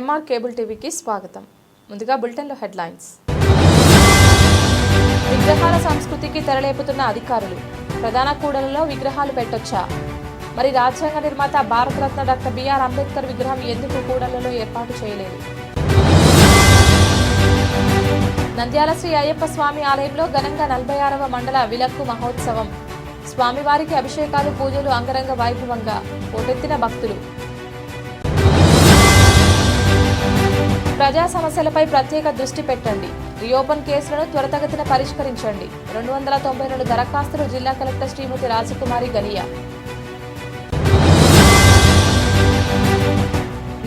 MR cable టీవీకి స్వాగతం. ముందుగా బులెటిన్లో హెడ్లైన్స్. విగ్రహాల సంస్కృతికి తెరలేపుతున్న అధికారులు ప్రధాన కూడలలో విగ్రహాలు పెట్టొచ్చా? మరి రాజ్యాంగ నిర్మాత భారతరత్న డాక్టర్ బిఆర్ అంబేద్కర్ విగ్రహం ఎందుకు కూడలలో ఏర్పాటు చేయలేదు? నంద్యాల శ్రీ అయ్యప్ప స్వామి ఆలయంలో ఘనంగా నలభై ఆరవ మండల విలక్కు మహోత్సవం. స్వామివారికి అభిషేకాలు పూజలు అంగరంగ వైభవంగా. పోటెత్తిన భక్తులు. ప్రజా సమస్యలపై ప్రత్యేక దృష్టి పెట్టండి. రీఓపెన్ కేసులను త్వరితగతిన పరిష్కరించండి. రెండు వందల తొంభై రెండు దరఖాస్తులు జిల్లా కలెక్టర్ శ్రీమతి రాజకుమారి గనియా.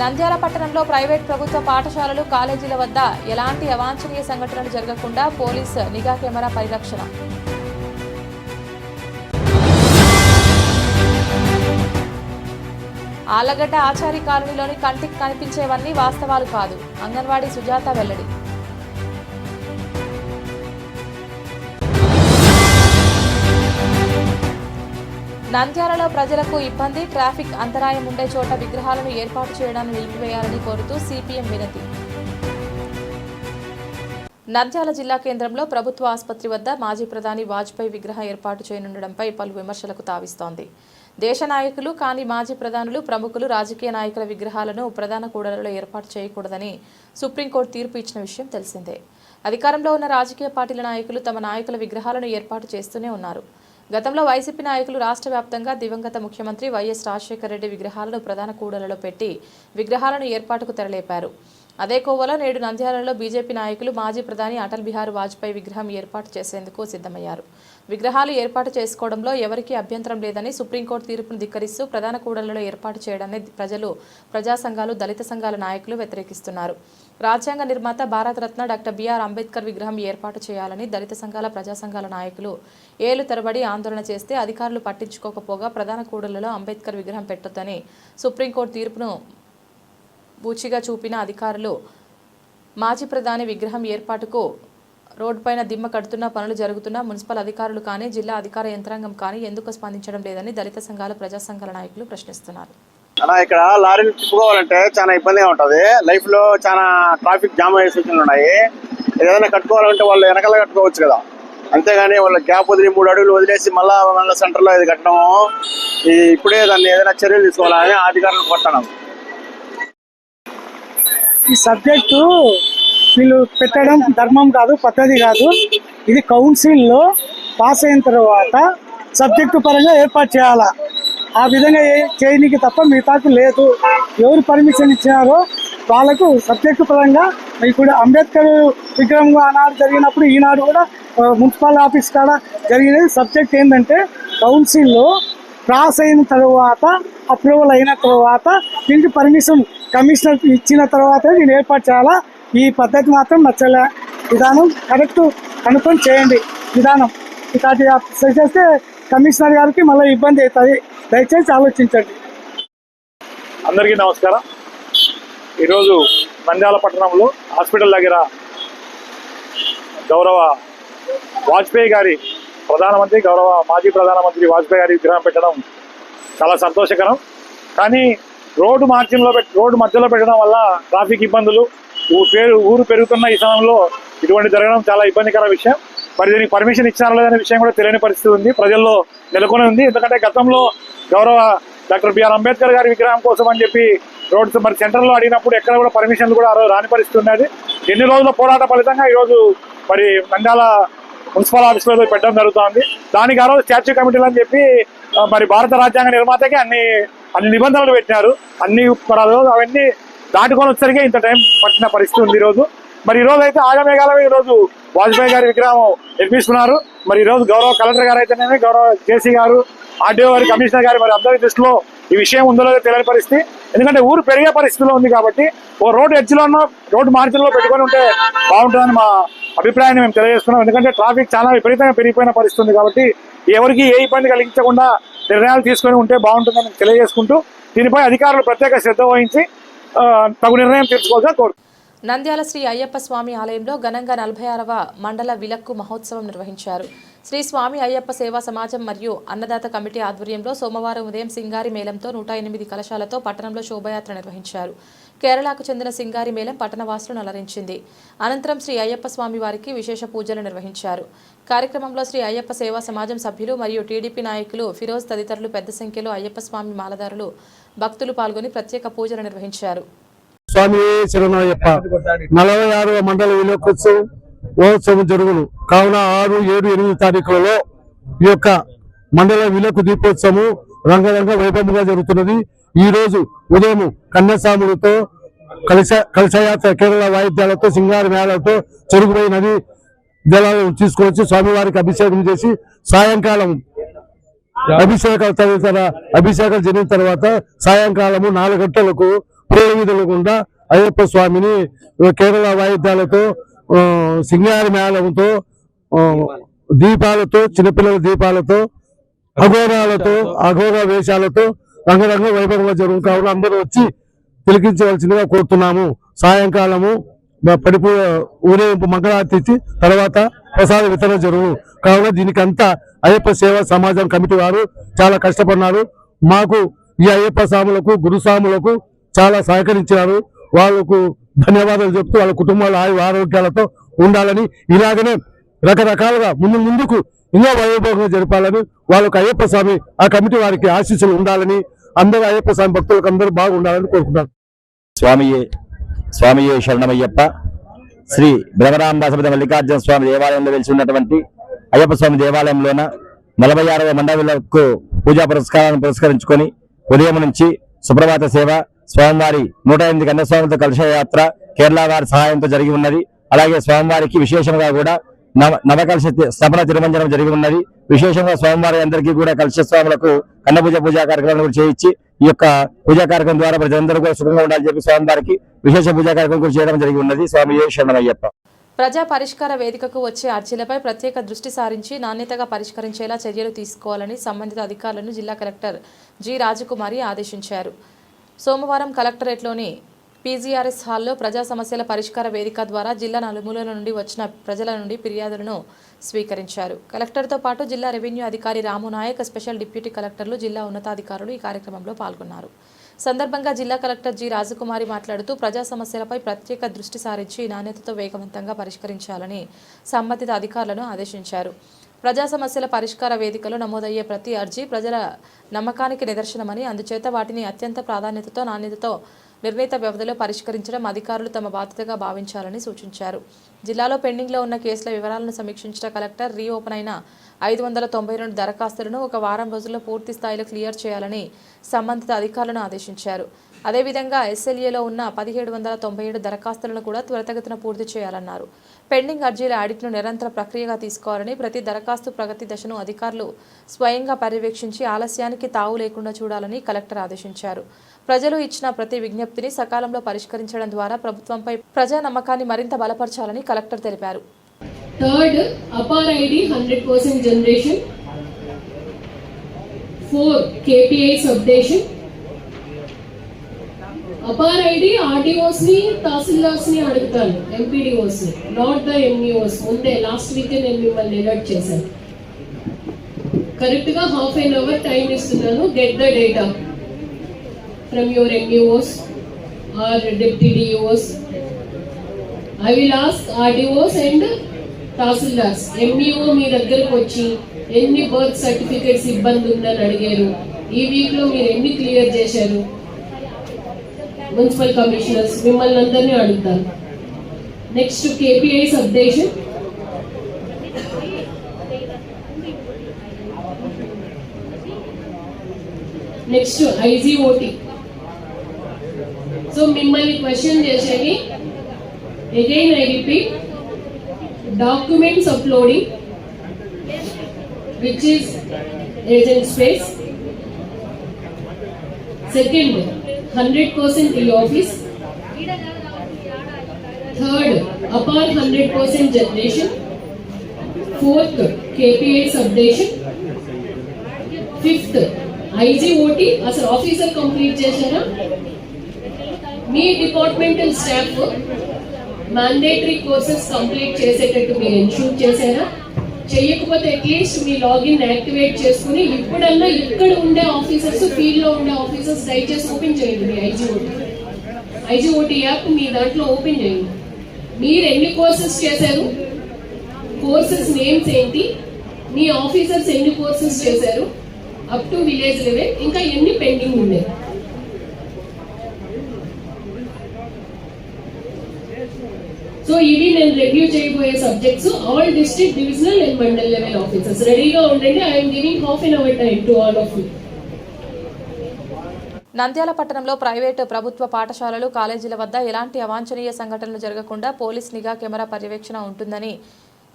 నంద్యాల పట్టణంలో ప్రైవేట్ ప్రభుత్వ పాఠశాలలు కాలేజీల వద్ద ఎలాంటి అవాంఛనీయ సంఘటనలు జరగకుండా పోలీస్ నిఘా కెమెరా పరిరక్షణ. ఆలగడ్డ ఆచారి కాలనీలోని కంటికి కనిపించేవన్నీ వాస్తవాలు కాదు. అంగన్వాడీ సుజాత వెల్లడి. నంద్యాలలో ప్రజలకు ఇబ్బంది ట్రాఫిక్ అంతరాయం ఉండే చోట విగ్రహాలను ఏర్పాటు చేయడాన్ని నిలిపివేయాలని కోరుతూ సిపిఎం వినతి. నంద్యాల జిల్లా కేంద్రంలో ప్రభుత్వ ఆసుపత్రి వద్ద మాజీ ప్రధాని వాజ్పేయి విగ్రహం ఏర్పాటు చేయనుండడంపై పలు విమర్శలకు తావిస్తోంది. దేశ నాయకులు కానీ మాజీ ప్రధానులు ప్రముఖులు రాజకీయ నాయకుల విగ్రహాలను ప్రధాన కూడలలో ఏర్పాటు చేయకూడదని సుప్రీంకోర్టు తీర్పు ఇచ్చిన విషయం తెలిసిందే. అధికారంలో ఉన్న రాజకీయ పార్టీల నాయకులు తమ నాయకుల విగ్రహాలను ఏర్పాటు చేస్తూనే ఉన్నారు. గతంలో వైసీపీ నాయకులు రాష్ట్ర వ్యాప్తంగా దివంగత ముఖ్యమంత్రి వైఎస్ రాజశేఖర రెడ్డి విగ్రహాలను ప్రధాన కూడలలో పెట్టి విగ్రహాలను ఏర్పాటుకు తెరలేపారు. అదే కోవలో నేడు నంద్యాలలో బీజేపీ నాయకులు మాజీ ప్రధాని అటల్ బిహారీ వాజ్పేయి విగ్రహం ఏర్పాటు చేసేందుకు సిద్ధమయ్యారు. విగ్రహాలు ఏర్పాటు చేసుకోవడంలో ఎవరికీ అభ్యంతరం లేదని సుప్రీంకోర్టు తీర్పును ధిక్కరిస్తూ ప్రధాన కూడళ్ళలో ఏర్పాటు చేయడాన్ని ప్రజలు ప్రజా సంఘాలు దళిత సంఘాల నాయకులు వ్యతిరేకిస్తున్నారు. రాజ్యాంగ నిర్మాత భారతరత్న డాక్టర్ బిఆర్ అంబేద్కర్ విగ్రహం ఏర్పాటు చేయాలని దళిత సంఘాల ప్రజా సంఘాల నాయకులు ఏళ్ళు తరబడి ఆందోళన చేస్తే అధికారులు పట్టించుకోకపోగా ప్రధాన కూడళ్ళలో అంబేద్కర్ విగ్రహం పెట్టొద్దని సుప్రీంకోర్టు తీర్పును బూచిగా చూపిన అధికారులు మాజీ ప్రధాని విగ్రహం ఏర్పాటుకు రోడ్డుపైన దిమ్మ కడుతున్న పనులు జరుగుతున్నా మున్సిపల్ అధికారులు కానీ జిల్లా అధికార యంత్రాంగం కానీ ఎందుకు స్పందించడం లేదని దళిత సంఘాల ప్రజా సంఘాల నాయకులు ప్రశ్నిస్తున్నారు. అలా ఇక్కడ లారీలు తిప్పుకోవాలంటే చాలా ఇబ్బందిగా ఉంటది. లైఫ్లో చాలా ట్రాఫిక్ జామ్ అయ్యే సూచనలు ఉన్నాయి. ఏదైనా కట్టుకోవాలంటే వాళ్ళు వెనకాల కట్టుకోవచ్చు కదా. అంతేగాని వాళ్ళ గ్యాప్ వదిలి మూడు అడుగులు వదిలేసి మళ్ళా మళ్ళీ సెంటర్లో ఇది కట్టడము ఇది ఇప్పుడే దాన్ని ఏదైనా చర్యలు తీసుకోవాలని అధికారులు కొట్టడం ఈ సబ్జెక్టు వీళ్ళు పెట్టడం ధర్మం కాదు పద్ధతి కాదు. ఇది కౌన్సిల్లో పాస్ అయిన తర్వాత సబ్జెక్టు పరంగా ఏర్పాటు చేయాలా? ఆ విధంగా చేయడానికి చేయనీకి తప్ప మిగతాకు లేదు. ఎవరు పర్మిషన్ ఇచ్చినారో వాళ్ళకు సబ్జెక్టు పరంగా ఇప్పుడు అంబేద్కర్ విగ్రహం ఆనాడు జరిగినప్పుడు ఈనాడు కూడా మున్సిపల్ ఆఫీస్ కాడ జరిగినది. సబ్జెక్ట్ ఏంటంటే కౌన్సిల్లో క్రాస్ అయిన తర్వాత అప్రూవల్ అయిన తర్వాత దీనికి పర్మిషన్ కమిషనర్ ఇచ్చిన తర్వాత నేను ఏర్పాటు చేయాలా? ఈ పద్ధతి మాత్రం నచ్చలే. విధానం కరెక్ట్ కనుక్కొని చేయండి. విధానం. ఇట్లాంటి చేస్తే కమిషనర్ గారికి మళ్ళీ ఇబ్బంది అవుతుంది. దయచేసి ఆలోచించండి. అందరికీ నమస్కారం. ఈరోజు నంద్యాల పట్టణంలో హాస్పిటల్ దగ్గర గౌరవ వాజ్పేయి గారి ప్రధానమంత్రి గౌరవ మాజీ ప్రధానమంత్రి వాజ్పేయి గారి విగ్రహం పెట్టడం చాలా సంతోషకరం. కానీ రోడ్డు మార్గంలో రోడ్డు మధ్యలో పెట్టడం వల్ల ట్రాఫిక్ ఇబ్బందులు పేరు ఊరు పెరుగుతున్న ఈ సమయంలో ఇటువంటి జరగడం చాలా ఇబ్బందికర విషయం. మరి దీనికి పర్మిషన్ ఇచ్చారా లేదనే విషయం కూడా తెలియని పరిస్థితి ఉంది. ప్రజల్లో నెలకొని ఉంది. ఎందుకంటే గతంలో గౌరవ డాక్టర్ బిఆర్ అంబేద్కర్ గారి విగ్రహం కోసం అని చెప్పి రోడ్స్ మరి సెంటర్లో అడిగినప్పుడు ఎక్కడ కూడా పర్మిషన్లు కూడా రాని పరిస్థితి ఉన్నది. ఎన్ని రోజుల పోరాట ఫలితంగా ఈరోజు మరి నంద్యాల మున్సిపల్ ఆఫీస్లో పెట్టడం జరుగుతోంది. దానికి ఆ రోజు స్టాచ్యూ కమిటీలు అని చెప్పి మరి భారత రాజ్యాంగ నిర్మాతకి అన్ని అన్ని నిబంధనలు పెట్టినారు. అన్ని మరి అవన్నీ దాటుకొని వచ్చేసరికి ఇంత టైం పట్టిన పరిస్థితి ఉంది ఈరోజు. మరి ఈ రోజు అయితే ఆగమేఘాలమే ఈ రోజు వాజ్పేయి గారి విగ్రహం నిర్మిస్తున్నారు. మరి ఈ రోజు గౌరవ కలెక్టర్ గారు అయితేనేమి గౌరవ జేసీ గారు ఆర్డీఓ గారి కమిషనర్ గారు మరి అందరి దృష్టిలో ఈ విషయం ఉందో లేదో తెలియని పరిస్థితి. ఎందుకంటే ఊరు పెరిగే పరిస్థితిలో ఉంది కాబట్టి ఓ రోడ్డు ఎడ్జ్లోనో రోడ్డు మార్జిన్లో పెట్టుకొని ఉంటే బాగుంటుందని మా అభిప్రాయాన్ని మేము తెలియజేస్తున్నాం. ఎందుకంటే ట్రాఫిక్ చాలా విపరీతంగా పెరిగిపోయిన పరిస్థితి ఉంది కాబట్టి ఎవరికి ఏ ఇబ్బంది కలిగించకుండా నిర్ణయాలు తీసుకొని ఉంటే బాగుంటుందని తెలియజేసుకుంటూ దీనిపై అధికారులు ప్రత్యేక శ్రద్ధ వహించి తగు నిర్ణయం తీసుకోవాల్సిన కోరు. నంద్యాల శ్రీ అయ్యప్ప స్వామి ఆలయంలో ఘనంగా నలభై ఆరవ మండల విలక్కు మహోత్సవం నిర్వహించారు. శ్రీ స్వామి అయ్యప్ప సేవా సమాజం మరియు అన్నదాత కమిటీ ఆధ్వర్యంలో సోమవారం ఉదయం సింగారి మేళంతో నూట ఎనిమిది కలశాలతో పట్టణంలో శోభయాత్ర నిర్వహించారు. కేరళకు చెందిన సింగారి మేళం పట్టణవాసులను అలరించింది. అనంతరం శ్రీ అయ్యప్ప స్వామి వారికి విశేష పూజలు నిర్వహించారు. కార్యక్రమంలో శ్రీ అయ్యప్ప సేవా సమాజం సభ్యులు మరియు టీడీపీ నాయకులు ఫిరోజ్ తదితరులు పెద్ద సంఖ్యలో అయ్యప్ప స్వామి మాలదారులు భక్తులు పాల్గొని ప్రత్యేక పూజలు నిర్వహించారు. స్వామి చిరునాయప్ప నలభై ఆరవ మండల విలోకోత్సవం మహోత్సవం జరుగును. కావున ఆరు ఏడు ఎనిమిది తారీఖులలో ఈ యొక్క మండల విలకు దీపోత్సవం రంగరంగ వైభవంగా జరుగుతున్నది. ఈ రోజు ఉదయం కన్నస్వాములతో కలశ కలశయాత్ర కేరళ వాయిద్యాలతో సింగార మేళతో చెరుగుపోయి నది జలాలను తీసుకొచ్చి స్వామివారికి అభిషేకం చేసి సాయంకాలం అభిషేకాలు తదితర అభిషేకాలు జరిగిన తర్వాత సాయంకాలము నాలుగు గంటలకు వీధులు గుండా అయ్యప్ప స్వామిని కేరళ వాయిద్యాలతో సింగార మేళంతో దీపాలతో చిన్నపిల్లల దీపాలతో అఘోరాలతో అఘోర వేషాలతో రంగరంగ వైభవంగా జరుగు కావున అందరూ వచ్చి తిలకించవలసిందిగా కోరుతున్నాము. సాయంకాలము పడిపో ఊరేగింపు మంగళారతి ఇచ్చి తర్వాత ప్రసాద వితరణ జరుగు. కావున దీనికంతా అయ్యప్ప సేవా సమాజం కమిటీ వారు చాలా కష్టపడినారు. మాకు ఈ అయ్యప్ప స్వాములకు గురుస్వాములకు చాలా సహకరించారు వాళ్ళకు ధన్యవాదాలు చెప్తూ వాళ్ళ కుటుంబాల ఆయు ఆరోగ్యాలతో ఉండాలని ఇలాగనే రకరకాలుగా ముందు ముందుకు ఇంకా వైభవంగా జరపాలని వాళ్ళకు అయ్యప్ప స్వామి ఆ కమిటీ వారికి ఆశీస్సులు ఉండాలని అందరూ అయ్యప్ప స్వామి భక్తులకు అందరూ బాగుండాలని కోరుకుంటున్నారు స్వామియే స్వామియే శరణమయ్యప్ప. శ్రీ భ్రమరాంబాసపతి మల్లికార్జున స్వామి దేవాలయంలో వెలిసి ఉన్నటువంటి అయ్యప్ప స్వామి దేవాలయంలోన నలభై ఆరవ మండలకు పూజా పురస్కారాలను పురస్కరించుకొని ఉదయం నుంచి సుప్రభాత సేవ స్వామివారి నూట ఎనిమిది కన్యస్వాములతో కలశ యాత్ర కేరళ వారి సహాయంతో జరిగి ఉన్నది. అలాగే స్వామివారికి విశేషంగా కూడా నవ నవకలశ స్థాపన తిరుమంజనం జరిగి ఉన్నది. విశేషంగా స్వామివారి అందరికీ కూడా కలశ స్వాములకు కన్నపూజ పూజా కార్యక్రమాలు చేయించి ఈ యొక్క పూజా కార్యక్రమం ద్వారా ప్రజలందరూ కూడా సుఖంగా ఉండాలని చెప్పి స్వామివారికి విశేష పూజా కార్యక్రమం కూడా చేయడం జరిగి ఉన్నది. స్వామి ఏ శరణమయ్యప్ప. ప్రజా పరిష్కార వేదికకు వచ్చే అర్జీలపై ప్రత్యేక దృష్టి సారించి నాణ్యతగా పరిష్కరించేలా చర్యలు తీసుకోవాలని సంబంధిత అధికారులను జిల్లా కలెక్టర్ జి రాజకుమారి ఆదేశించారు. సోమవారం కలెక్టరేట్లోని పీజీఆర్ఎస్ హాల్లో ప్రజా సమస్యల పరిష్కార వేదిక ద్వారా జిల్లా నలుమూలల నుండి వచ్చిన ప్రజల నుండి ఫిర్యాదులను స్వీకరించారు. కలెక్టర్తో పాటు జిల్లా రెవెన్యూ అధికారి రాము నాయక్ స్పెషల్ డిప్యూటీ కలెక్టర్లు జిల్లా ఉన్నతాధికారులు ఈ కార్యక్రమంలో పాల్గొన్నారు. సందర్భంగా జిల్లా కలెక్టర్ జి. రాజకుమారి మాట్లాడుతూ ప్రజా సమస్యలపై ప్రత్యేక దృష్టి సారించి నాణ్యతతో వేగవంతంగా పరిష్కరించాలని సంబంధిత అధికారులను ఆదేశించారు. ప్రజా సమస్యల పరిష్కార వేదికలో నమోదయ్యే ప్రతి అర్జీ ప్రజల నమ్మకానికి నిదర్శనమని అందుచేత వాటిని అత్యంత ప్రాధాన్యతతో నాణ్యతతో నిర్ణీత వ్యవధిలో పరిష్కరించడం అధికారులు తమ బాధ్యతగా భావించాలని సూచించారు. జిల్లాలో పెండింగ్లో ఉన్న కేసుల వివరాలను సమీక్షించిన కలెక్టర్ రీఓపెన్ అయిన ఐదు వందల తొంభై రెండు దరఖాస్తులను ఒక వారం రోజుల్లో పూర్తి స్థాయిలో క్లియర్ చేయాలని సంబంధిత అధికారులను ఆదేశించారు. అదేవిధంగా ఎస్ఎల్ఏలో ఉన్న పదిహేడు వందల తొంభై ఏడు దరఖాస్తులను కూడా త్వరితగతిన పూర్తి చేయాలన్నారు. పెండింగ్ అర్జీల ఆడిట్ను నిరంతర ప్రక్రియగా తీసుకోవాలని ప్రతి దరఖాస్తు ప్రగతి దశను అధికారులు స్వయంగా పర్యవేక్షించి ఆలస్యానికి తావు లేకుండా చూడాలని కలెక్టర్ ఆదేశించారు. ప్రజలు ఇచ్చిన ప్రతి విజ్ఞప్తిని సకాలంలో పరిష్కరించడం ద్వారా ప్రభుత్వంపై ప్రజా నమ్మకాన్ని మరింత బలపరచాలని కలెక్టర్ తెలిపారు. Third APAR ID hundred percent generation four KPI updation APAR ID ఆర్డీఓస్ని తహసీల్దార్స్ని అడుగుతాను ఎంపీడీఓస్ని నాట్ ద ఎంఈఓస్ ముందే లాస్ట్ వీక్ నేను మిమ్మల్ని అలర్ట్ చేశాను. కరెక్ట్గా హాఫ్ ఎన్ అవర్ టైం ఇస్తున్నాను get the data from your MEOs or deputy DEOs I will ask RDOs and tahsildars MEO మీ దగ్గరకు వచ్చి ఎన్ని బర్త్ సర్టిఫికేట్స్ ఇబ్బంది ఉందని అడిగారు. ఈ వీక్లో మీరు ఎన్ని క్లియర్ చేశారు? మున్సిపల్ కమిషనర్స్ మిమ్మల్ని అందరినీ అడుగుతారు. Next KPIs updation next IGOT so మిమ్మల్ని క్వశ్చన్ చేసేది again I repeat documents uploading which is agent space second 100% e-office third upon 100% generation fourth KPIs updation fifth IGOT అసలు ఆఫీసర్ కంప్లీట్ చేశారా మీ departmental staff mandatory courses complete చేసేటట్టు మీరు ensure చేశారా చేయకపోతే at least మీ login activate చేసుకుని ఇప్పుడన్నా ఇక్కడ ఉండే ఆఫీసర్స్ ఫీల్డ్లో ఉండే ఆఫీసర్స్ దయచేసి ఓపెన్ చేయండి మీ ఐజీఓటీ ఐజీఓటీ యాప్ మీ దాంట్లో ఓపెన్ చేయండి. మీరు ఎన్ని కోర్సెస్ చేశారు? కోర్సెస్ నేమ్స్ ఏంటి? మీ ఆఫీసర్స్ ఎన్ని కోర్సెస్ చేశారు? అప్ టు విలేజ్ లెవెల్ ఇంకా ఎన్ని పెండింగ్ ఉన్నాయి? సో ఇది నేను రివ్యూ చేయబోయే subjects all district divisional and mandal level officers రెడీగా ఉండండి I'm giving half an hour time to all of you Nandyala పట్టణంలో ప్రైవేటు ప్రభుత్వ పాఠశాలలు కాలేజీల వద్ద ఎలాంటి అవాంఛనీయ సంఘటనలు జరగకుండా పోలీస్ నిఘా కెమెరా పర్యవేక్షణ ఉంటుందని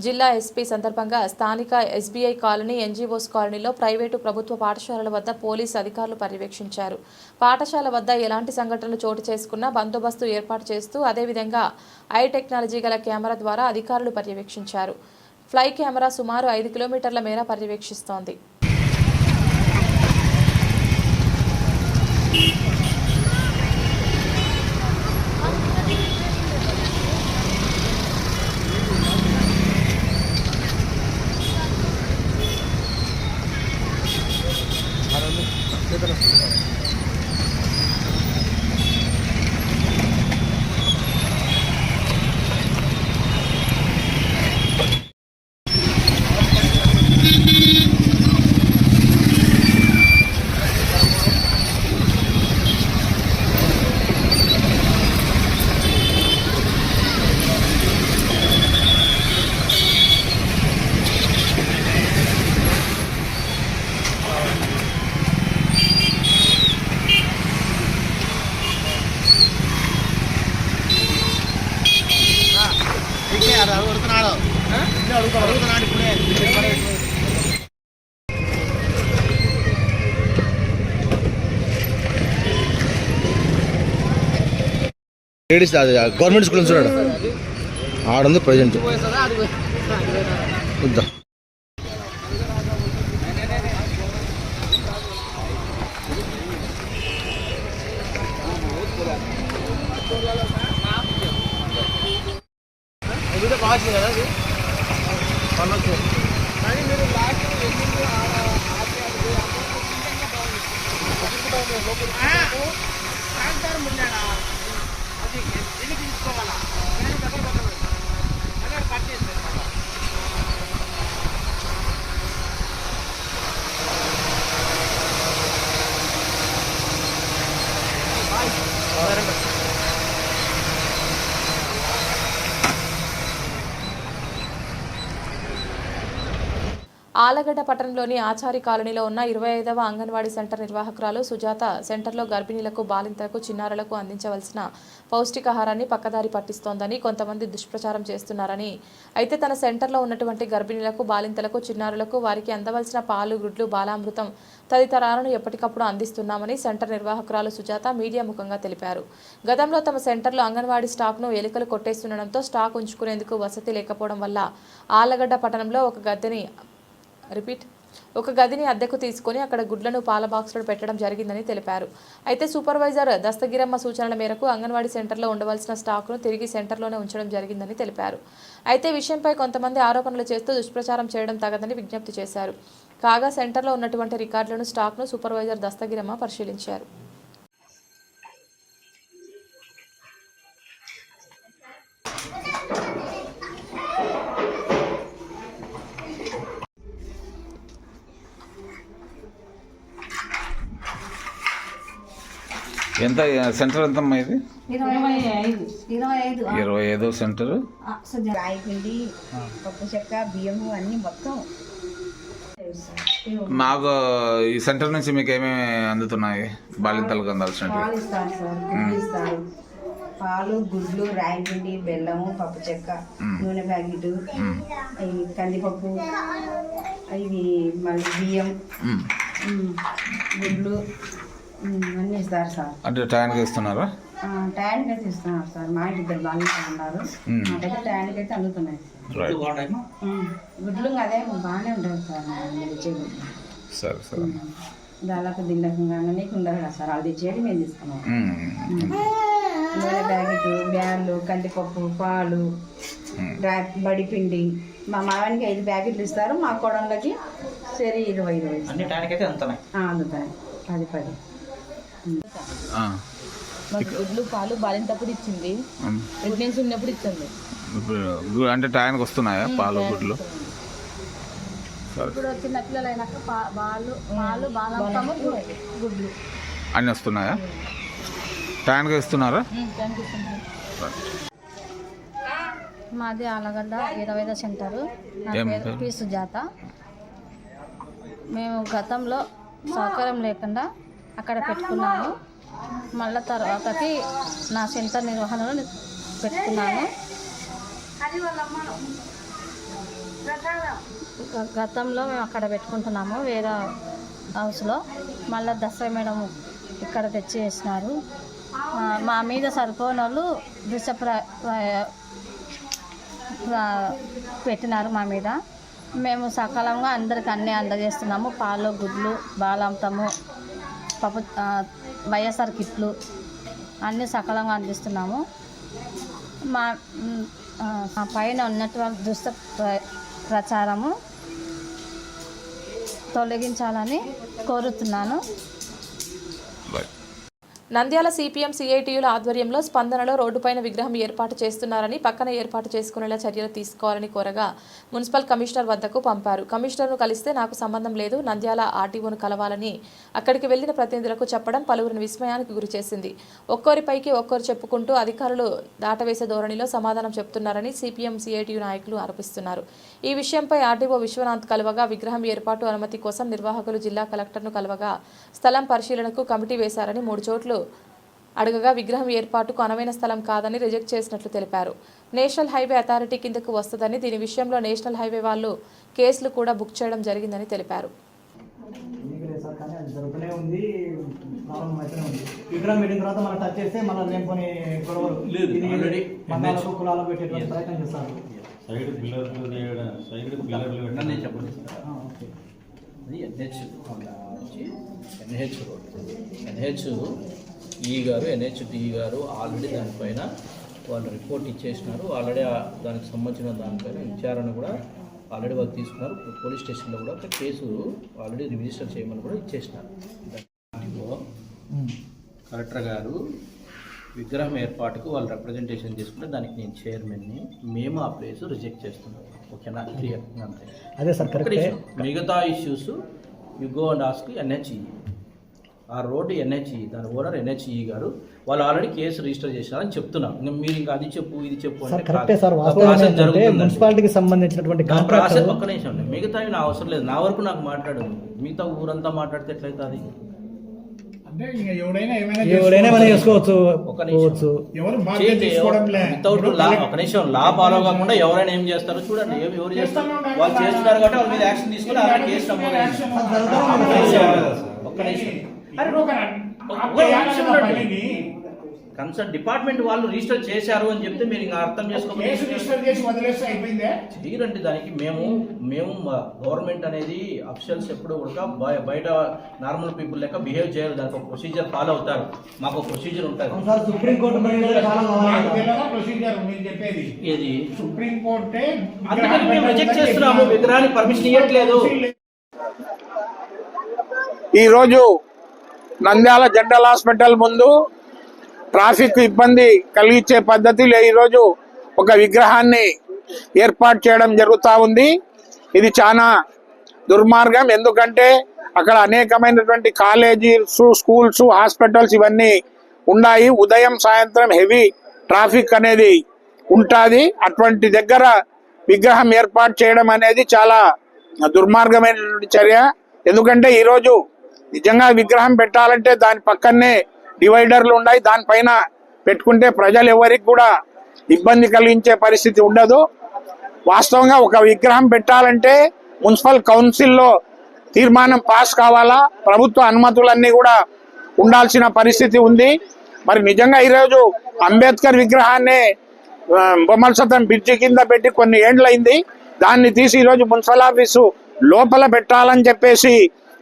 జిల్లా ఎస్పీ సందర్భంగా స్థానిక ఎస్బీఐ కాలనీ ఎన్జీఓస్ కాలనీలో ప్రైవేటు ప్రభుత్వ పాఠశాలల వద్ద పోలీసు అధికారులు పర్యవేక్షించారు. పాఠశాల వద్ద ఎలాంటి సంఘటనలు చోటు చేసుకున్నా బందోబస్తు ఏర్పాటు చేస్తూ అదేవిధంగా ఐ టెక్నాలజీ గల కెమెరా ద్వారా అధికారులు పర్యవేక్షించారు. ఫ్లై కెమెరా సుమారు ఐదు కిలోమీటర్ల మేర పర్యవేక్షిస్తోంది. లేడీస్ అది గవర్నమెంట్ స్కూల్ చూడాడు ఆడుంది ప్రజెంట్ వద్దా ఆలగడ్డ పట్టణంలోని ఆచారి కాలనీలో ఉన్న ఇరవై ఐదవ అంగన్వాడీ సెంటర్ నిర్వాహకురాలు సుజాత సెంటర్లో గర్భిణీలకు బాలింతలకు చిన్నారులకు అందించవలసిన పౌష్టికాహారాన్ని పక్కదారి పట్టిస్తోందని కొంతమంది దుష్ప్రచారం చేస్తున్నారని. అయితే తన సెంటర్లో ఉన్నటువంటి గర్భిణీలకు బాలింతలకు చిన్నారులకు వారికి అందవలసిన పాలు గుడ్లు బాలామృతం తదితరాలను ఎప్పటికప్పుడు అందిస్తున్నామని సెంటర్ నిర్వాహకురాలు సుజాత మీడియా ముఖంగా తెలిపారు. గతంలో తమ సెంటర్లో అంగన్వాడీ స్టాక్ను ఎలుకలు కొట్టేస్తుండడంతో స్టాక్ ఉంచుకునేందుకు వసతి లేకపోవడం వల్ల ఆలగడ్డ పట్టణంలో ఒక గద్దెని రిపీట్. ఒక గదిని అద్దెకు తీసుకొని అక్కడ గుడ్లను పాల బాక్సులు పెట్టడం జరిగిందని తెలిపారు. అయితే సూపర్వైజర్ దస్తగిరమ్మ సూచనల మేరకు అంగన్వాడీ సెంటర్లో ఉండవలసిన స్టాక్ను తిరిగి సెంటర్లోనే ఉంచడం జరిగిందని తెలిపారు. అయితే విషయంపై కొంతమంది ఆరోపణలు చేస్తూ దుష్ప్రచారం చేయడం తగదని విజ్ఞప్తి చేశారు. కాగా సెంటర్లో ఉన్నటువంటి రికార్డులను స్టాక్ను సూపర్వైజర్ దస్తగిరమ్మ పరిశీలించారు. ఎంత సెంటర్ ఎంతమ్మా ఇది? ఇరవై ఐదు. సెంటర్. రాయి పిండి పప్పు చెక్క బియ్యము అన్ని మొత్తం. మాకు ఈ సెంటర్ నుంచి మీకు ఏమేమి అందుతున్నాయి? బాలింతలకు అందాల్సినవి పాలు గుడ్లు ఇస్తారు పాలు గుడ్లు రాయి పిండి బెల్లము పప్పు చెక్క నూనె ప్యాకెట్ కందిపప్పు ఇవి మళ్ళీ బియ్యం. గుడ్లు. అన్నీ ఇస్తారు సార్. అంటే టైంకి ఇస్తున్నారా? టయానికి అయితే ఇస్తున్నారు సార్. మా ఇంటి ఇద్దరు బాగా ఉన్నారు ఉమ్. నాకైతే టయానికి అయితే అందుతున్నాయి గుడ్లు అదే బాగానే ఉంటుంది సార్ నేను తెచ్చే గుడ్లు సరే సరే. దాదాపు దిండకం కానీ నీకు ఉండదు కదా సార్. వాళ్ళు తెచ్చేది మేము తీసుకున్నాం. నూనె ప్యాకెట్ బ్యాళ్ళు కందిపప్పు పాలు బడి పిండి. మా మావానికి ఐదు ప్యాకెట్లు ఇస్తారు. మా కోడళ్ళకి సరే ఇరవై ఇరవై టైంకి అందుతాయి. పది పది. మాకు గుడ్లు పాలు బాలింతప్పుడు ఇచ్చింది. ప్రెగ్నెన్సీ ఉన్నప్పుడు ఇచ్చింది అంటే టైంకి వస్తున్నాయా పాలు గుడ్లు? ఇప్పుడు చిన్నపిల్లలు అయినాక పాలు పాలు బాలంతము గుడ్లు. అన్నీ వస్తున్నాయా? టైంకి ఇస్తున్నారా మాది ఆలగడ్డ ఇరవైదో సెంటరు. నా పేరు? పి సుజాత. మేము గతంలో సహకారం లేకుండా అక్కడ పెట్టుకున్నాను మళ్ళా తర్వాతకి నా సెంటర్ నిర్వహణలో పెట్టుకున్నాను. గతంలో మేము అక్కడ పెట్టుకుంటున్నాము వేరే హౌస్లో. మళ్ళీ దసరా మేడం ఇక్కడ తెచ్చి వేసినారు. మా మీద సరిపోని వాళ్ళు దుష్టప్ర పెట్టినారు మా మీద. మేము సకాలంగా అందరికి అన్నీ అందజేస్తున్నాము. పాలు గుడ్లు బాలాంతము పప్పు వైఎస్ఆర్ కిట్లు అన్నీ సకాలంగా అందిస్తున్నాము. మా పైన ఉన్నటువంటి దుష్ట ప్ర- ప్రచారము తొలగించాలని కోరుతున్నాను. నంద్యాల సిపిఎం సిఐటియుల ఆధ్వర్యంలో స్పందనలో రోడ్డుపైన విగ్రహం ఏర్పాటు చేస్తున్నారని పక్కన ఏర్పాటు చేసుకునేలా చర్యలు తీసుకోవాలని కోరగా మున్సిపల్ కమిషనర్ వద్దకు పంపారు. కమిషనర్ను కలిస్తే నాకు సంబంధం లేదు నంద్యాల ఆర్టీఓను కలవాలని అక్కడికి వెళ్ళిన ప్రతినిధులకు చెప్పడం పలువురిని విస్మయానికి గురిచేసింది ఒక్కోరిపైకి ఒక్కోరు చెప్పుకుంటూ అధికారులు దాటవేసే ధోరణిలో సమాధానం చెప్తున్నారని సిపిఎం సిఐటియు నాయకులు ఆరోపిస్తున్నారు. ఈ విషయంపై ఆర్టీఓ విశ్వనాథ్ కలవగా విగ్రహం ఏర్పాటు అనుమతి కోసం నిర్వాహకులు జిల్లా కలెక్టర్ను కలవగా స్థలం పరిశీలనకు కమిటీ వేశారని మూడు చోట్లు అడగగా విగ్రహం ఏర్పాటుకు అనువైన స్థలం కాదని రిజెక్ట్ చేసినట్లు తెలిపారు. నేషనల్ హైవే అథారిటీ కిందకు వస్తుందని దీని విషయంలో నేషనల్ హైవే వాళ్ళు కేసులు కూడా బుక్ చేయడం జరిగిందని తెలిపారు. సార్ కానీ అది జరుగుతూనే ఉంది ప్రాబ్లం అయితేనే ఉంది విగ్రహం పెట్టిన తర్వాత మనం టచ్ చేస్తే మన లేని గొడవలు. ఇది మతాలకు కులాలకు పెట్టేటువంటి ప్రయత్నం చేస్తారు. సైడ్ పిల్లర్లు చేయడం సైడ్ పిల్లర్లు నేను చెప్పండి పెట్టడం ఓకే. అది ఎన్హెచ్ ఎన్హెచ్ రోడ్. ఎన్హెచ్ ఈ గారు ఎన్హెచ్ డి గారు ఆల్రెడీ దానిపైన వాళ్ళు రిపోర్ట్ ఇచ్చేసినారు. ఆల్రెడీ దానికి సంబంధించిన దానిపైన విచారణ కూడా ఆల్రెడీ వాళ్ళు తీసుకున్నారు. పోలీస్ స్టేషన్లో కూడా ఒక కేసు ఆల్రెడీ రిజిస్టర్ చేయమని కూడా ఇచ్చేసినారు. దాంట్లో కలెక్టర్ గారు విగ్రహం ఏర్పాటుకు వాళ్ళు రిప్రజెంటేషన్ తీసుకుంటే దానికి నేను చైర్మన్ని మేము ఆ ప్లేస్ రిజెక్ట్ చేస్తున్నాం. ఓకేనా? క్లియర్? అంతే. అదే సార్. మిగతా issues you go and ask NHE ఆ రోడ్డు ఎన్హెచ్ఈ దాని ఓనర్ ఎన్హెచ్ఈ గారు వాళ్ళు ఆల్రెడీ కేసు రిజిస్టర్ చేసినారని చెప్తున్నారు. ఇంకా మీరు ఇంకా అది చెప్పు ఇది చెప్పు సార్ అంటే. మున్సిపాలిటీకి సంబంధించినటువంటి ప్రాసెస్ ఒక్క నిమిషం మిగతా నా అవసరం లేదు. నా వరకు నాకు మాట్లాడు మిగతా ఊరంతా మాట్లాడితే ఎట్లయితే ఎవడైనా ఎవరైనా ఏమైనా చేసుకోవచ్చు. ఒక నిమిషం. పోవచ్చు. వితౌట్ లా ఫాలో కాకుండా ఎవరైనా ఏం చేస్తారో చూడండి. ఏం ఎవరు చేస్తారు? వాళ్ళు చేస్తున్నారు కాబట్టి వాళ్ళ మీద యాక్షన్ తీసుకుని కేసు ఒక్క నిమిషం. కన్సర్న్ డిపార్ట్మెంట్ వాళ్ళు రిజిస్టర్ చేశారు అని చెప్తే మీరు ఇంకా అర్థం చేయరండి దానికి. మేము మేము గవర్నమెంట్ అనేది అఫిషియల్స్ ఎప్పుడు కూడా బయ- బయట నార్మల్ పీపుల్ లెక్క బిహేవ్ చేయరు. దానికి ఒక ప్రొసీజర్ ఫాలో అవుతారు. మాకు ప్రొసీజర్ ఉంటుంది సార్ సుప్రీంకోర్టు. ఏది? అందుకని మేము రిజెక్ట్ చేస్తున్నాము. విగ్రహానికి పర్మిషన్ ఇవ్వట్లేదు ఈరోజు నంద్యాల జనరల్ హాస్పిటల్ ముందు ట్రాఫిక్ ఇబ్బంది కలిగించే పద్ధతిలో ఈరోజు ఒక విగ్రహాన్ని ఏర్పాటు చేయడం జరుగుతూ ఉంది. ఇది చాలా దుర్మార్గం. ఎందుకంటే అక్కడ అనేకమైనటువంటి కాలేజీస్ స్కూల్స్ హాస్పిటల్స్ ఇవన్నీ ఉన్నాయి. ఉదయం సాయంత్రం హెవీ ట్రాఫిక్ అనేది ఉంటుంది. అటువంటి దగ్గర విగ్రహం ఏర్పాటు చేయడం అనేది చాలా దుర్మార్గమైనటువంటి చర్య. ఎందుకంటే ఈరోజు నిజంగా విగ్రహం పెట్టాలంటే దాని పక్కనే డివైడర్లు ఉన్నాయి. దానిపైన పెట్టుకుంటే ప్రజలు ఎవరికి కూడా ఇబ్బంది కలిగించే పరిస్థితి ఉండదు. వాస్తవంగా ఒక విగ్రహం పెట్టాలంటే మున్సిపల్ కౌన్సిల్లో తీర్మానం పాస్ కావాలా? ప్రభుత్వ అనుమతులన్నీ కూడా ఉండాల్సిన పరిస్థితి ఉంది. మరి నిజంగా ఈరోజు అంబేద్కర్ విగ్రహాన్ని ఆ, బొమ్మల బ్రిడ్జి కింద పెట్టి కొన్ని ఏండ్లైంది దాన్ని తీసి ఈరోజు మున్సిపల్ ఆఫీసు లోపల పెట్టాలని చెప్పేసి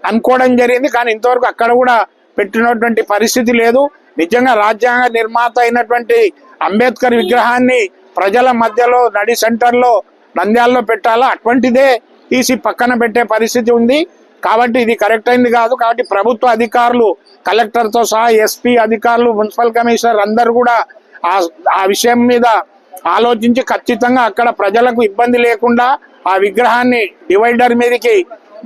అనుకోవడం జరిగింది. కానీ ఇంతవరకు అక్కడ కూడా పెట్టినటువంటి పరిస్థితి లేదు. నిజంగా రాజ్యాంగ నిర్మాత అయినటువంటి అంబేద్కర్ విగ్రహాన్ని ప్రజల మధ్యలో నడి సెంటర్లో నంద్యాలలో పెట్టాలా? అటువంటిదే తీసి పక్కన పెట్టే పరిస్థితి ఉంది. కాబట్టి ఇది కరెక్ట్ అయింది కాదు. కాబట్టి ప్రభుత్వ అధికారులు కలెక్టర్తో సహా ఎస్పీ అధికారులు మున్సిపల్ కమిషనర్ అందరు కూడా ఆ ఆ విషయం మీద ఆలోచించి ఖచ్చితంగా అక్కడ ప్రజలకు ఇబ్బంది లేకుండా ఆ విగ్రహాన్ని డివైడర్ మీదకి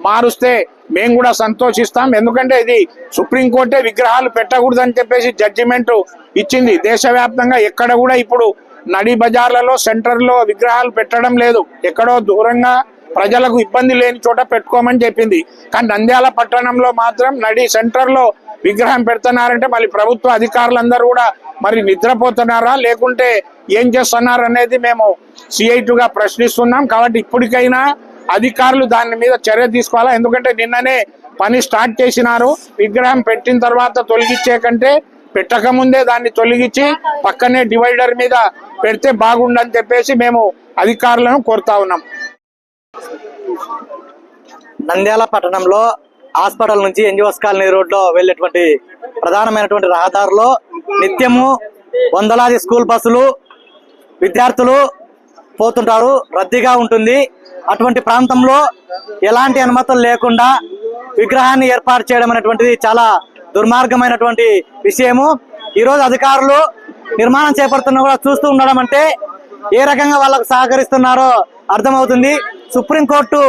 మారుస్తే మేము కూడా సంతోషిస్తాం. ఎందుకంటే ఇది సుప్రీంకోర్టే విగ్రహాలు పెట్టకూడదని చెప్పేసి జడ్జిమెంట్ ఇచ్చింది. దేశవ్యాప్తంగా ఎక్కడ కూడా ఇప్పుడు నడి బజార్లలో సెంటర్లో విగ్రహాలు పెట్టడం లేదు. ఎక్కడో దూరంగా ప్రజలకు ఇబ్బంది లేని చోట పెట్టుకోమని చెప్పింది. కానీ నంద్యాల పట్టణంలో మాత్రం నడి సెంటర్లో విగ్రహం పెడుతున్నారంటే మళ్ళీ ప్రభుత్వ అధికారులందరూ కూడా మరి నిద్రపోతున్నారా? లేకుంటే ఏం చేస్తున్నారు అనేది మేము సిఐటుగా ప్రశ్నిస్తున్నాం. కాబట్టి ఇప్పటికైనా అధికారులు దాని మీద చర్య తీసుకోవాలా? ఎందుకంటే నిన్ననే పని స్టార్ట్ చేసినారు. విగ్రహం పెట్టిన తర్వాత తొలగించే కంటే పెట్టక ముందే దాన్ని తొలగించి పక్కనే డివైడర్ మీద పెడితే బాగుండని చెప్పేసి మేము అధికారులను కోరుతా ఉన్నాం. నంద్యాల పట్టణంలో హాస్పిటల్ నుంచి ఎన్జిఓస్ కాలనీ రోడ్లో వెళ్ళేటువంటి ప్రధానమైనటువంటి రహదారిలో నిత్యము వందలాది స్కూల్ బస్సులు విద్యార్థులు పోతుంటారు. రద్దీగా ఉంటుంది. అటువంటి ప్రాంతంలో ఎలాంటి అనుమతులు లేకుండా విగ్రహాన్ని ఏర్పాటు చేయడం అనేటువంటిది చాలా దుర్మార్గమైనటువంటి విషయము. ఈరోజు అధికారులు నిర్మాణం చేపడుతున్న కూడా చూస్తూ ఉండడం అంటే ఏ రకంగా వాళ్ళకు సహకరిస్తున్నారో అర్థమవుతుంది. సుప్రీంకోర్టు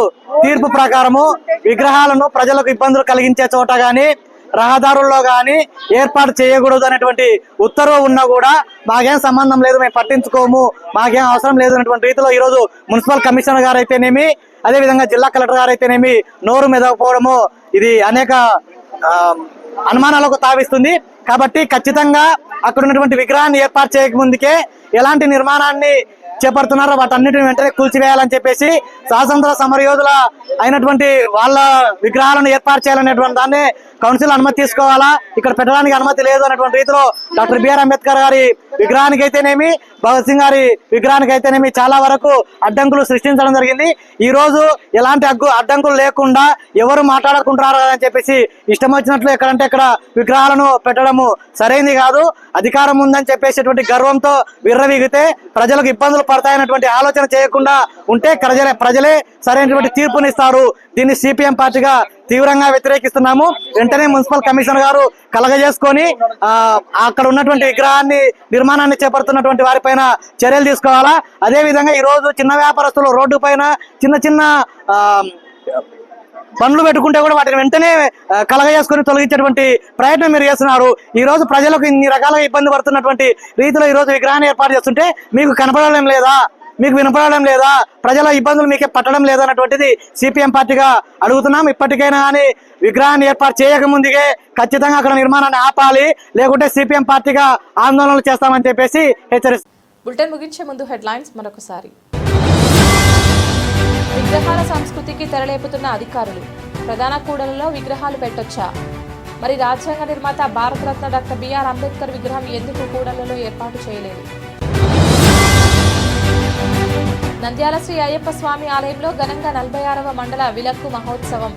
తీర్పు ప్రకారము విగ్రహాలను ప్రజలకు ఇబ్బందులు కలిగించే చోట కానీ రహదారుల్లో కానీ ఏర్పాటు చేయకూడదు అనేటువంటి ఉత్తర్వు ఉన్నా కూడా మాకేం సంబంధం లేదు మేము పట్టించుకోము మాకేం అవసరం లేదు అనేటువంటి రీతిలో ఈరోజు మున్సిపల్ కమిషనర్ గారు అయితేనేమి అదేవిధంగా జిల్లా కలెక్టర్ గారు అయితేనేమి నోరు మెదకపోవడము ఇది అనేక అనుమానాలకు తావిస్తుంది. కాబట్టి ఖచ్చితంగా అక్కడ ఉన్నటువంటి విగ్రహాన్ని ఏర్పాటు చేయక ముందుకే ఎలాంటి నిర్మాణాన్ని చేపడుతున్నారు వాటన్నిటిని వెంటనే కూల్చివేయాలని చెప్పేసి స్వాతంత్ర సమరయోధుల అయినటువంటి వాళ్ళ విగ్రహాలను ఏర్పాటు చేయాలనేటువంటి దాన్ని కౌన్సిల్ అనుమతి తీసుకోవాలా? ఇక్కడ పెట్టడానికి అనుమతి లేదు అనేటువంటి రీతిలో డాక్టర్ బిఆర్ అంబేద్కర్ గారి విగ్రహానికి అయితేనేమి భగత్ సింగ్ గారి విగ్రహానికి అయితేనేమి చాలా వరకు అడ్డంకులు సృష్టించడం జరిగింది. ఈ రోజు ఎలాంటి అగ్గు అడ్డంకులు లేకుండా ఎవరు మాట్లాడకుంటున్నారు అని చెప్పేసి ఇష్టం వచ్చినట్లు ఎక్కడంటే ఇక్కడ విగ్రహాలను పెట్టడము సరైనది కాదు. అధికారం ఉందని చెప్పేసేటువంటి గర్వంతో విర్రవీగితే ప్రజలకు ఇబ్బందులు పడతాయన్నటువంటి ఆలోచన చేయకుండా ఉంటే ప్రజలే ప్రజలే సరైనటువంటి తీర్పునిస్తారు. దీన్ని సిపిఎం పార్టీగా తీవ్రంగా వ్యతిరేకిస్తున్నాము. వెంటనే మున్సిపల్ కమిషనర్ గారు కలగజేసుకొని అక్కడ ఉన్నటువంటి విగ్రహాన్ని నిర్మాణాన్ని చేపడుతున్నటువంటి వారిపైన చర్యలు తీసుకోవాలా? అదే విధంగా ఈ రోజు చిన్న వ్యాపారస్తులు రోడ్డు పైన చిన్న చిన్న ఆ, పనులు పెట్టుకుంటే కూడా వాటిని వెంటనే ఆ, కలగజేసుకొని తొలగించేటువంటి ప్రయత్నం మీరు చేస్తున్నారు. ఈ రోజు ప్రజలకు ఇన్ని రకాలుగా ఇబ్బంది పడుతున్నటువంటి రీతిలో ఈ రోజు విగ్రహాన్ని ఏర్పాటు చేస్తుంటే మీకు కనపడడం లేదా? మీకు వినపడడం లేదా? ప్రజల ఇబ్బందులు మీకే పట్టడం లేదా అన్నటువంటిది సిపిఎం పార్టీగా అడుగుతున్నాం. ఇప్పటికైనా కానీ విగ్రహాన్ని ఏర్పాటు చేయక ముందుకే ఖచ్చితంగా అక్కడ నిర్మాణాన్ని ఆపాలి. లేకుంటే సిపిఎం పార్టీగా ఆందోళనలు చేస్తామని చెప్పేసి హెచ్చరిస్తున్నాం బులెటిన్ ముగించే ముందు హెడ్లైన్స్ మరొకసారి. విగ్రహాల తెరలేపుతున్న అధికారులు. ప్రధాన కూడలలో విగ్రహాలు పెట్టొచ్చా? మరి రాజ్యాంగ నిర్మాత భారతరత్న డాక్టర్ బిఆర్ అంబేద్కర్ విగ్రహం ఎందుకు కూడలలో ఏర్పాటు చేయలేదు? నంద్యాల శ్రీ అయ్యప్ప స్వామి ఆలయంలో ఘనంగా నలభై ఆరవ మండల విలక్కు మహోత్సవం.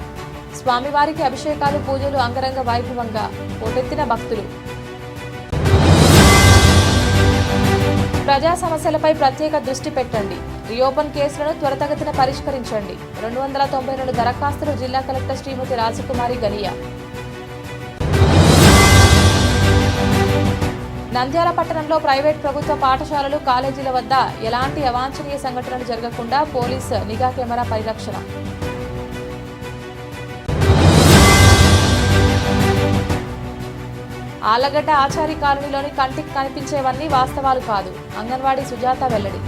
స్వామివారికి అభిషేకాలు పూజలు అంగరంగ వైభవంగా పోటెత్తిన భక్తులు. ప్రజా సమస్యలపై ప్రత్యేక దృష్టి పెట్టండి. రీఓపెన్ కేసులను త్వరితగతిన పరిష్కరించండి. రెండు వందల తొంభై రెండు దరఖాస్తులు జిల్లా కలెక్టర్ శ్రీమతి రాజకుమారి గనియా. నంద్యాల పట్టణంలో ప్రైవేట్ ప్రభుత్వ పాఠశాలలు కాలేజీల వద్ద ఎలాంటి అవాంఛనీయ సంఘటనలు జరగకుండా పోలీస్ నిఘా కెమెరా పరిరక్షణ. ఆలగడ్డ ఆచారి కాలనీలోని కంటికి కనిపించేవన్నీ వాస్తవాలు కాదు. అంగన్వాడీ సుజాత వెల్లడి.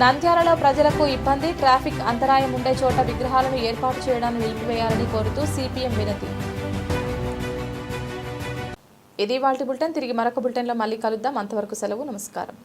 నంద్యాలలో ప్రజలకు ఇబ్బంది ట్రాఫిక్ అంతరాయం ఉండే చోట విగ్రహాలను ఏర్పాటు చేయడాన్ని నిలిపివేయాలని కోరుతూ సిపిఎం వినతి. ఇది వాళ్ళ బులెటిన్. తిరిగి మరొక బులెటిన్లో మళ్ళీ కలుద్దాం. అంతవరకు సెలవు నమస్కారం.